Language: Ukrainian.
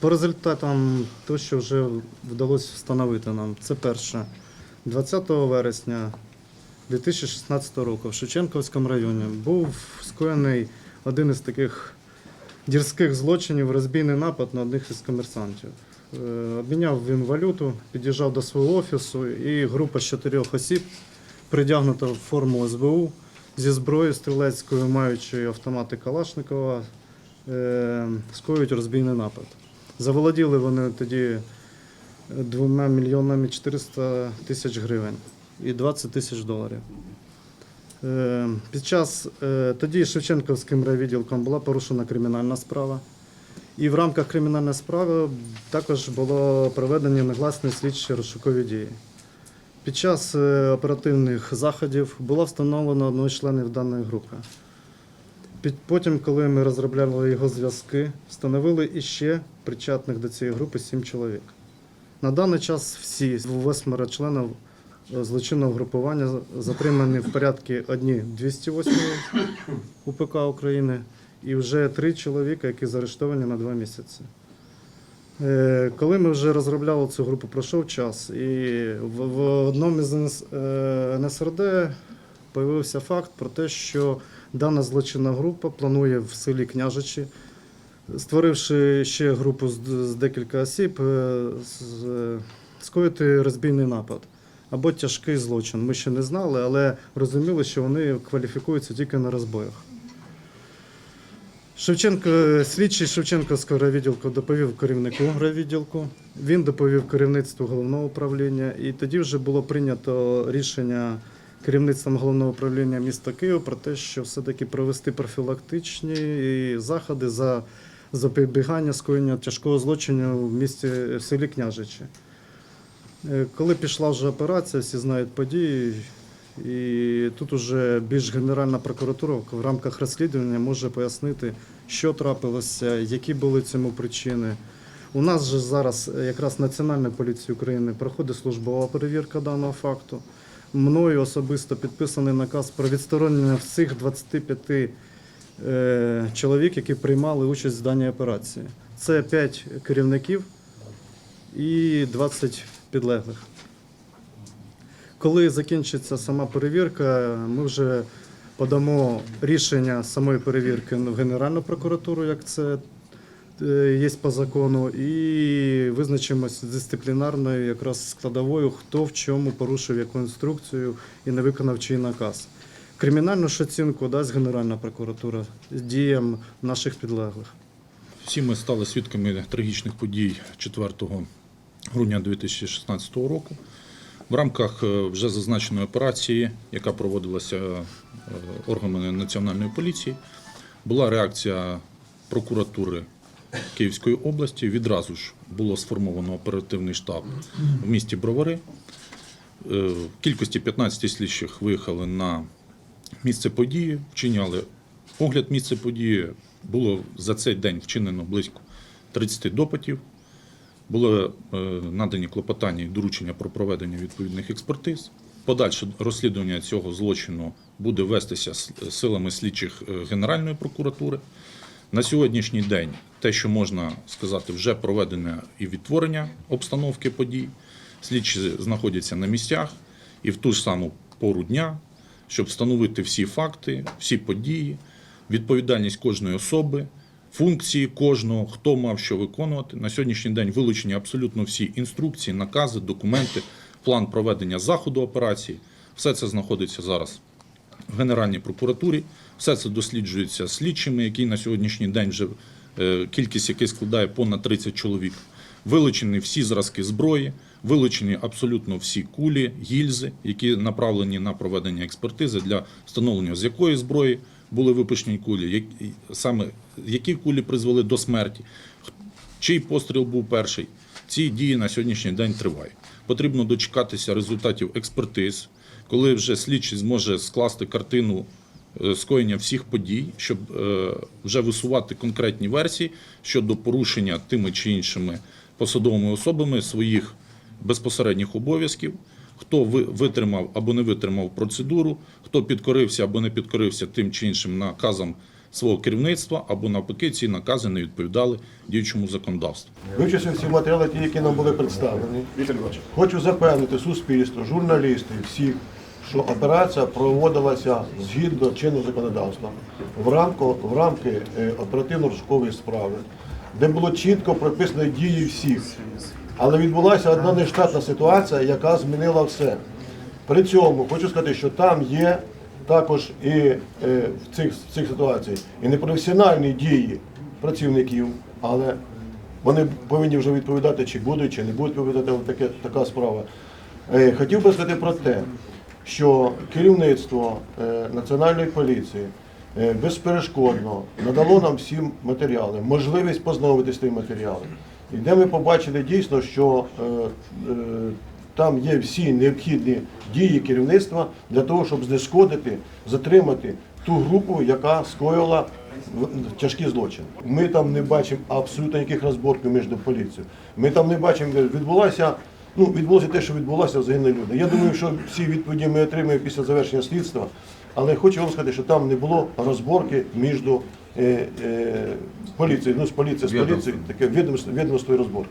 По результатам того, що вже вдалося встановити нам, це перше. 20 вересня 2016 року в Шевченківському районі був скоєний один із таких дірських злочинів, розбійний напад на одних із комерсантів. Е, Обміняв він валюту, під'їжджав до свого офісу, і група з чотирьох осіб, придягнута в форму СБУ зі зброєю стрілецькою, маючи автомати Калашникова, е, скоюють розбійний напад. Заволоділи вони тоді двома мільйонами 400 тисяч гривень і 20 тисяч доларів. Е, Під час е, тоді Шевченківським райвідділком була порушена кримінальна справа. І в рамках кримінальної справи також було проведені негласні слідчі розшукові дії. Під час е, оперативних заходів було встановлено одного з членів даної групи. Під- Потім, коли ми розробляли його зв'язки, встановили іще причетних до цієї групи сім чоловік. На даний час всі восьмеро членів е, злочинного групування затримані в порядку одні 208 УПК України і вже три чоловіка, які заарештовані на два місяці. Е, Коли ми вже розробляли цю групу, пройшов час, і в, одному з е, НСРД появився факт про те, що дана злочинна група планує в селі Княжичі, створивши ще групу з, декілька осіб, е, скоїти розбійний напад або тяжкий злочин. Ми ще не знали, але розуміли, що вони кваліфікуються тільки на розбоях. Шевченко, слідчий Шевченківського райвідділку доповів керівнику райвідділку, він доповів керівництву головного управління, і тоді вже було прийнято рішення керівництвом головного управління міста Києва про те, що все-таки провести профілактичні заходи за запобігання скоєння тяжкого злочину в місті в селі Княжичі. Е, Коли пішла вже операція, всі знають події, і тут уже більш Генеральна прокуратура в рамках розслідування може пояснити, що трапилося, які були цьому причини. У нас же зараз якраз Національна поліція України проходить службова перевірка даного факту. Мною особисто підписаний наказ про відсторонення всіх 25 е, чоловік, які приймали участь в даній операції. Це 5 керівників і 20 підлеглих. Коли закінчиться сама перевірка, ми вже подамо рішення самої перевірки в Генеральну прокуратуру, як це є по закону, і визначимося дисциплінарною якраз складовою, хто в чому порушив яку інструкцію і не виконав чий наказ. Кримінальну ж оцінку дасть Генеральна прокуратура з діям наших підлеглих. Всі ми стали свідками трагічних подій 4 грудня 2016 року. В рамках е, вже зазначеної операції, яка проводилася е, органами Національної поліції, була реакція прокуратури Київської області. Відразу ж було сформовано оперативний штаб в місті Бровари. Е, В кількості 15 слідчих виїхали на місце події, вчиняли огляд місця події. Було за цей день вчинено близько 30 допитів. Були е, надані клопотання і доручення про проведення відповідних експертиз. Подальше розслідування цього злочину буде вестися силами слідчих е, Генеральної прокуратури. На сьогоднішній день те, що можна сказати, вже проведене і відтворення обстановки подій. Слідчі знаходяться на місцях і в ту ж саму пору дня, щоб встановити всі факти, всі події, відповідальність кожної особи, функції кожного, хто мав що виконувати. На сьогоднішній день вилучені абсолютно всі інструкції, накази, документи, план проведення заходу операції. Все це знаходиться зараз в Генеральній прокуратурі. Все це досліджується слідчими, які на сьогоднішній день вже е, кількість яких складає понад 30 чоловік. Вилучені всі зразки зброї, вилучені абсолютно всі кулі, гільзи, які направлені на проведення експертизи для встановлення, з якої зброї були випущені кулі, які, саме які кулі призвели до смерті, чий постріл був перший. Ці дії на сьогоднішній день тривають. Потрібно дочекатися результатів експертиз, коли вже слідчий зможе скласти картину е, скоєння всіх подій, щоб е, вже висувати конкретні версії щодо порушення тими чи іншими посадовими особами своїх безпосередніх обов'язків, хто витримав або не витримав процедуру, хто підкорився або не підкорився тим чи іншим наказам свого керівництва або навпаки ці накази не відповідали діючому законодавству. Вивчивши всі матеріали, ті, які нам були представлені, хочу запевнити суспільство, журналістів, всіх, що операція проводилася згідно чинного законодавства в рамку в рамки е, оперативно-розшукової справи, де було чітко прописано дії всіх. Але відбулася одна нештатна ситуація, яка змінила все. При цьому хочу сказати, що там є також і е, в цих, цих ситуаціях і непрофесіональні дії працівників, але вони повинні вже відповідати, чи будуть, чи не будуть відповідати. Таке, така справа. Е, Хотів би сказати про те, що керівництво е, Національної поліції е, безперешкодно надало нам всім матеріали, можливість познайомитися з тими матеріалами. І де ми побачили дійсно, що е, там є всі необхідні дії керівництва для того, щоб знешкодити, затримати ту групу, яка скоїла тяжкі злочини. Ми там не бачимо абсолютно ніяких розборків між поліцією. Ми там не бачимо, де відбулося. Ну, відбулося те, що відбулося загинули люди. Я думаю, що всі відповіді ми отримаємо після завершення слідства. Але хочу вам сказати, що там не було розборки між е, е, поліцією, ну з поліцією, з поліцією, таке відомство, відомство і розборки.